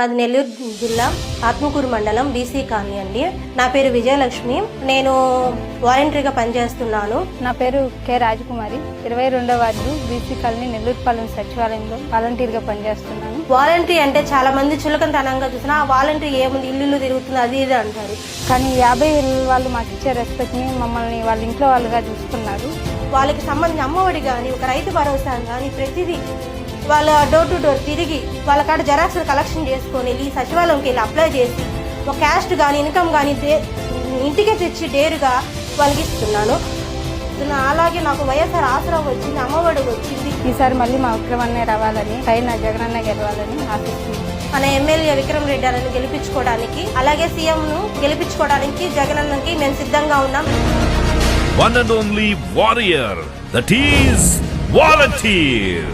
మాది నెల్లూరు జిల్లా ఆత్మకూరు మండలం బీసీ కాలనీ అండి. నా పేరు విజయలక్ష్మి. నేను వాలంటరీగా పనిచేస్తున్నాను. నా పేరు కె రాజకుమారి. ఇరవై రెండవ వార్డు బీసీ కాలనీ నెల్లూరుపాలెం సచివాలయంలో వాలంటీర్గా పనిచేస్తున్నాను. వాలంటరీ అంటే చాలా మంది చులకనతనంగా చూసినా ఆ వాలంటరీ ఏముంది ఇల్లు ఇల్లు తిరుగుతుంది అది ఇది అంటారు. కానీ యాభై ఏళ్ళ వాళ్ళు మాకు ఇచ్చే రెస్పెక్ట్ని మమ్మల్ని వాళ్ళ ఇంట్లో వాళ్ళుగా చూస్తున్నారు. వాళ్ళకి సంబంధించిన అమ్మఒడి కానీ ఒక రైతు భరోసా కానీ ప్రతిదీ వాళ్ళ డోర్ టు డోర్ తిరిగి వాళ్ళ కాడ జెరాక్స్ కలెక్షన్ చేసుకొని వెళ్ళి సచివాలయంకి వెళ్ళి అప్లై చేసి ఒక క్యాస్ట్ కానీ ఇన్కమ్ కానీ ఇంటికే తెచ్చి డేరుగా వాళ్ళకి ఇస్తున్నాను. అలాగే నాకు వైఎస్ఆర్ ఆసరా వచ్చింది అమ్మఒడి వచ్చింది. ఈసారి మళ్ళీ మా విక్రమన్నే రావాలని పైన జగనన్న గెలవాలని ఆశిస్తున్నాను. మన ఎమ్మెల్యే విక్రమ్ రెడ్డి గారిని గెలిపించుకోవడానికి అలాగే సీఎం ను గెలిపించుకోవడానికి జగనన్నకి మేము సిద్ధంగా ఉన్నాం. One and only warrior that is volunteer.